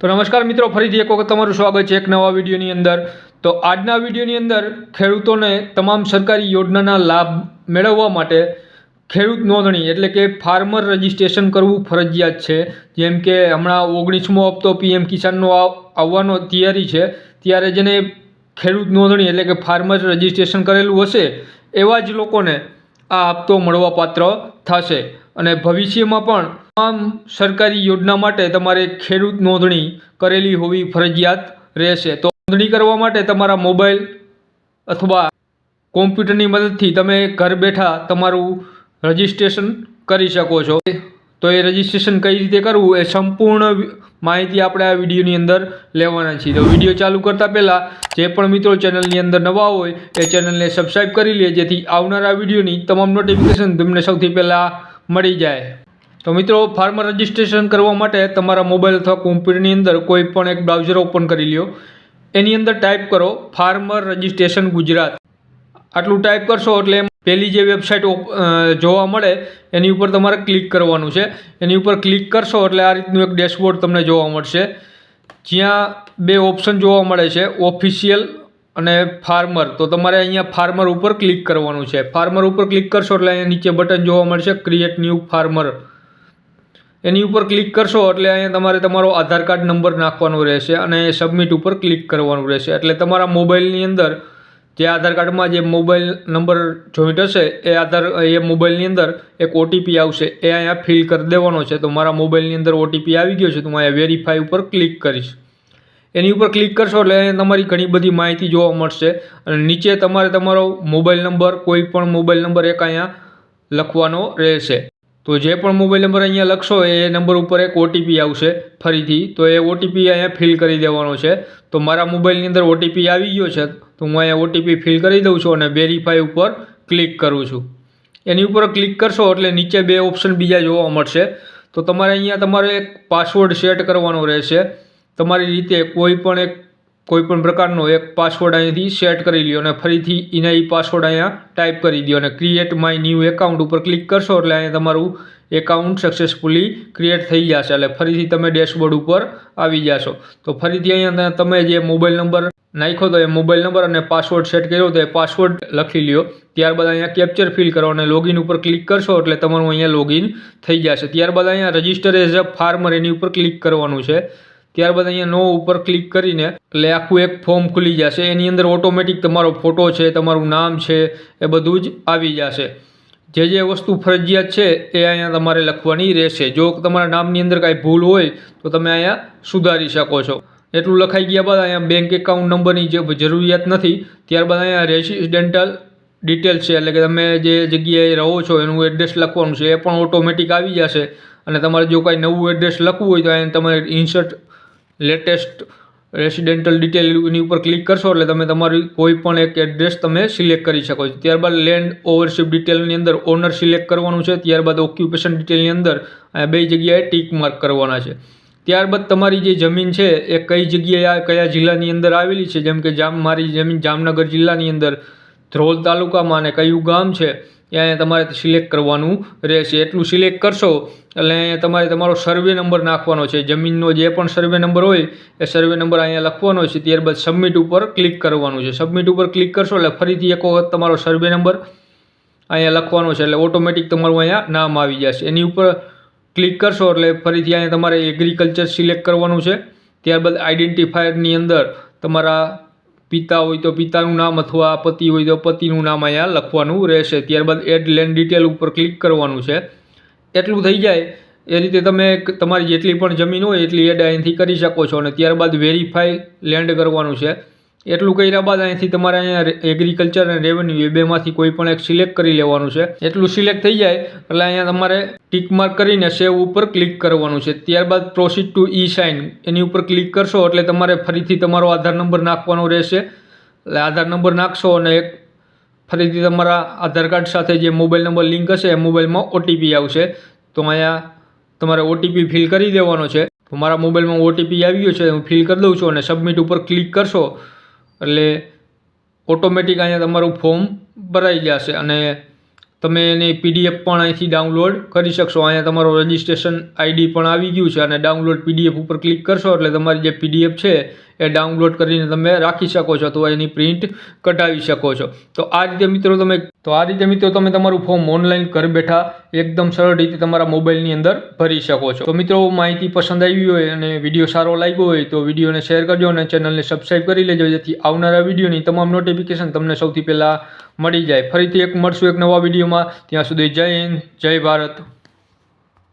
તો નમસ્કાર મિત્રો, ફરીથી એક વખત તમારું સ્વાગત છે એક નવા વિડીયોની અંદર. તો આજના વિડીયોની અંદર ખેડૂતોને તમામ સરકારી યોજનાના લાભ મેળવવા માટે ખેડૂત નોંધણી એટલે કે ફાર્મર રજિસ્ટ્રેશન કરવું ફરજિયાત છે. જેમ કે હમણાં ઓગણીસમો હપ્તો પીએમ કિસાનનો આવવાનો તૈયારી છે. ત્યારે જેને ખેડૂત નોંધણી એટલે કે ફાર્મર રજિસ્ટ્રેશન કરેલું હશે, એવા જ લોકોને આ હપ્તો મળવાપાત્ર થશે. અને ભવિષ્યમાં પણ તમામ સરકારી યોજના માટે તમારે ખેડૂત નોંધણી કરેલી હોવી ફરજિયાત રહેશે. તો નોંધણી કરવા માટે તમારા મોબાઈલ અથવા કોમ્પ્યુટરની મદદથી તમે ઘર બેઠા તમારું રજિસ્ટ્રેશન કરી શકો છો. તો એ રજિસ્ટ્રેશન કઈ રીતે કરવું એ સંપૂર્ણ માહિતી આપણે આ વિડીયોની અંદર લેવાના છીએ. તો વીડિયો ચાલુ કરતાં પહેલાં જે પણ મિત્રો ચેનલની અંદર નવા હોય એ ચેનલને સબસ્ક્રાઈબ કરી લે જેથી આવનારા વિડીયોની તમામ નોટિફિકેશન તમને સૌથી પહેલાં મળી જાય. તો મિત્રો ફાર્મર રજિસ્ટ્રેશન કરવા માટે તમારા મોબાઈલ અથવા કોમ્પ્યુટરની અંદર કોઈ પણ એક બ્રાઉઝર ઓપન કરી લ્યો. એની અંદર ટાઈપ કરો ફાર્મર રજિસ્ટ્રેશન ગુજરાત. આટલું ટાઈપ કરશો એટલે પહેલી જે વેબસાઇટ જોવા મળે, એની ઉપર તમારે ક્લિક કરવાનું છે. એની ઉપર ક્લિક કરશો એટલે આ રીતનું એક ડેશબોર્ડ તમને જોવા મળશે. જ્યાં બે ઓપ્શન જોવા મળે છે ઓફિશિયલ અને ફાર્મર તો તમારે અહીંયા ફાર્મર ઉપર ક્લિક કરવાનું છે. ફાર્મર ઉપર ક્લિક કરશો એટલે અહીંયા નીચે બટન જોવા મળશે ક્રિએટ ન્યૂ ફાર્મર એની ઉપર ક્લિક કરશો એટલે અહીંયા તમારે તમારો આધાર કાર્ડ નંબર નાખવાનો રહેશે અને સબમિટ ઉપર ક્લિક કરવાનું રહેશે. એટલે તમારા મોબાઈલની અંદર જે આધાર કાર્ડમાં જે મોબાઈલ નંબર જોઈન્ટ હશે, એ આધાર, એ મોબાઈલની અંદર એક ઓટીપી આવશે. એ અહીંયા ફિલ કરી દેવાનો છે. તો મારા મોબાઈલની અંદર ઓટીપી આવી ગયો છે, તો હું અહીંયા વેરીફાઈ ઉપર ક્લિક કરીશ. એની ઉપર ક્લિક કરશો એટલે અહીંયા તમારી ઘણી બધી માહિતી જોવા મળશે. અને નીચે તમારે તમારો મોબાઈલ નંબર, કોઈ પણ મોબાઈલ નંબર એક અહીંયા લખવાનો રહેશે. તો જે પણ મોબાઈલ નંબર અહીંયા લખશો એ નંબર ઉપર એક ઓટીપી આવશે ફરીથી. તો એ ઓટીપી અહીંયા ફિલ કરી દેવાનો છે. તો મારા મોબાઈલની અંદર ઓટીપી આવી ગયો છે, તો હું અહીંયા ઓટીપી ફિલ કરી દઉં છું અને વેરીફાઈ ઉપર ક્લિક કરું છું. એની ઉપર ક્લિક કરશો એટલે નીચે બે ઓપ્શન બીજા જોવા મળશે. તો તમારે અહીંયા તમારે એક પાસવર્ડ સેટ કરવાનો રહેશે. તમારી રીતે કોઈ પણ એક કોઈ પણ પ્રકારનો એક પાસવર્ડ અહીંયાથી સેટ કરી લ્યો અને ફરીથી એ પાસવર્ડ અહીંયા ટાઈપ કરી દો અને ક્રિએટ માય ન્યૂ એકાઉન્ટ ઉપર ક્લિક કરશો એટલે અહીંયા તમારું એકાઉન્ટ સક્સેસફુલી ક્રિએટ થઈ જશે એટલે ફરીથી તમે ડેશબોર્ડ ઉપર આવી જશો. તો ફરીથી અહીંયા તમે જે મોબાઈલ નંબર નાખ્યો તો એ મોબાઈલ નંબર અને પાસવર્ડ સેટ કર્યો તો એ પાસવર્ડ લખી લ્યો. ત્યારબાદ અહીંયા કેપ્ચર ફિલ કરો અને લોગિન ઉપર ક્લિક કરશો એટલે તમારું અહીંયા લોગિન થઈ જશે. ત્યારબાદ અહીંયા રજિસ્ટર એઝ અ ફાર્મર એની ઉપર ક્લિક કરવાનું છે. ત્યારબાદ અહીંયા નો ઉપર ક્લિક કરીને એટલે આખું એક ફોર્મ ખુલી જશે. એની અંદર ઓટોમેટિક તમારો ફોટો છે, તમારું નામ છે, એ બધું જ આવી જશે. જે જે વસ્તુ ફરજિયાત છે, એ અહીંયા તમારે લખવાની રહેશે. જો તમારા નામની અંદર કાંઈ ભૂલ હોય, તો તમે અહીંયા સુધારી શકો છો. એટલું લખાઈ ગયા બાદ અહીંયા બેંક એકાઉન્ટ નંબરની જે જરૂરિયાત નથી, ત્યારબાદ અહીંયા રેસિડેન્ટલ ડિટેલ્સ છે. એટલે કે તમે જે જગ્યાએ રહો છો, એનું એડ્રેસ લખવાનું છે, એ પણ ઓટોમેટિક આવી જશે. અને તમારે જો કાંઈ નવું એડ્રેસ લખવું હોય, તો અહીંયા તમારે ઇન્સર્ટ લેટેસ્ટ રેસિડેન્ટલ ડિટેલ એની ઉપર ક્લિક કરશો એટલે તમે તમારી કોઈ પણ એક એડ્રેસ તમે સિલેક્ટ કરી શકો છો. ત્યારબાદ લેન્ડ ઓવરશીપ ડિટેલની અંદર ઓનર સિલેક્ટ કરવાનું છે. ત્યારબાદ ઓક્યુપેશન ડિટેલની અંદર બે જગ્યાએ ટીક માર્ક કરવાના છે. ત્યારબાદ તમારી જે જમીન છે એ કઈ જગ્યાએ કયા જિલ્લાની અંદર આવેલી છે? જેમ કે જામ મારી જમીન જામનગર જિલ્લાની અંદર ધ્રોલ તાલુકામાં અને કયું ગામ છે? એ અહીંયા તમારે સિલેક્ટ કરવાનું રહેશે. એટલું સિલેક્ટ કરશો, એટલે અહીંયા તમારે તમારો સર્વે નંબર નાખવાનો છે. જમીનનો જે પણ સર્વે નંબર હોય, એ સર્વે નંબર અહીંયા લખવાનો છે. ત્યારબાદ સબમિટ ઉપર ક્લિક કરવાનું છે. સબમિટ ઉપર ક્લિક કરશો, એટલે ફરીથી એક વખત તમારો સર્વે નંબર અહીંયા લખવાનો છે. એટલે ઓટોમેટિક તમારું અહીંયા નામ આવી જશે. એની ઉપર ક્લિક કરશો, એટલે ફરીથી અહીંયા તમારે એગ્રીકલ્ચર સિલેક્ટ કરવાનું છે. ત્યારબાદ આઈડેન્ટિફાયરની અંદર તમારા પિતા હોય તો પિતાનું નામ અથવા પતિ હોય તો પતિનું નામ અહીંયા લખવાનું રહેશે. ત્યારબાદ એડ લેન્ડ ડિટેલ ઉપર ક્લિક કરવાનું છે. એટલું થઈ જાય. એ રીતે તમે તમારી જેટલી પણ જમીન હોય એટલી એડ અહીંથી કરી શકો છો. અને ત્યારબાદ વેરીફાઈ લેન્ડ કરવાનું છે. એટલું કર્યા બાદ અહીંથી તમારે અહીંયા એગ્રીકલ્ચર અને રેવન્યુ એ બેમાંથી કોઈ પણ એક સિલેક્ટ કરી લેવાનું છે. એટલું સિલેક્ટ થઈ જાય, એટલે અહીંયા તમારે ટીક માર્ક કરીને સેવ ઉપર ક્લિક કરવાનું છે. ત્યારબાદ પ્રોસીડ ટુ ઈ સાઇન એની ઉપર ક્લિક કરશો એટલે તમારે ફરીથી તમારો આધાર નંબર નાખવાનો રહેશે. એટલે આધાર નંબર નાખશો અને એક ફરીથી તમારા આધાર કાર્ડ સાથે જે મોબાઈલ નંબર લિંક હશે એ મોબાઈલમાં ઓટીપી આવશે. તો અહીંયા તમારે ઓટીપી ફિલ કરી દેવાનો છે. મારા મોબાઈલમાં ઓટીપી આવી ગયો છે, હું ફિલ કરી દઉં છું અને સબમિટ ઉપર ક્લિક કરશો એટલે ઓટોમેટિક અહીંયા તમારું ફોર્મ ભરાઈ જશે અને તમે એની પીડીએફ પણ અહીંથી ડાઉનલોડ કરી શકશો. અહીંયા તમારો રજિસ્ટ્રેશન આઈડી પણ આવી ગયું છે અને ડાઉનલોડ પીડીએફ ઉપર ક્લિક કરશો એટલે તમારી જે પીડીએફ છે એ ડાઉનલોડ કરીને તમે રાખી શકો છો અથવા એની પ્રિન્ટ કઢાવી શકો છો. તો આ રીતે મિત્રો તમે, તો આ રીતે મિત્રો તમે તમારું ફોર્મ ઓનલાઈન ઘર બેઠા એકદમ સરળ રીતે તમારા મોબાઈલની અંદર ભરી શકો છો. તો મિત્રો માહિતી પસંદ આવી હોય અને વીડિયો સારો લાગ્યો હોય તો વિડીયોને શેર કરજો અને ચેનલને સબસ્ક્રાઈબ કરી લેજો જેથી આવનારા વિડીયોની તમામ નોટિફિકેશન તમને સૌથી પહેલાં મળી જાય. ફરીથી એક મળશું એક નવા વિડીયોમાં ત્યાં સુધી જય હિન્દ, જય ભારત.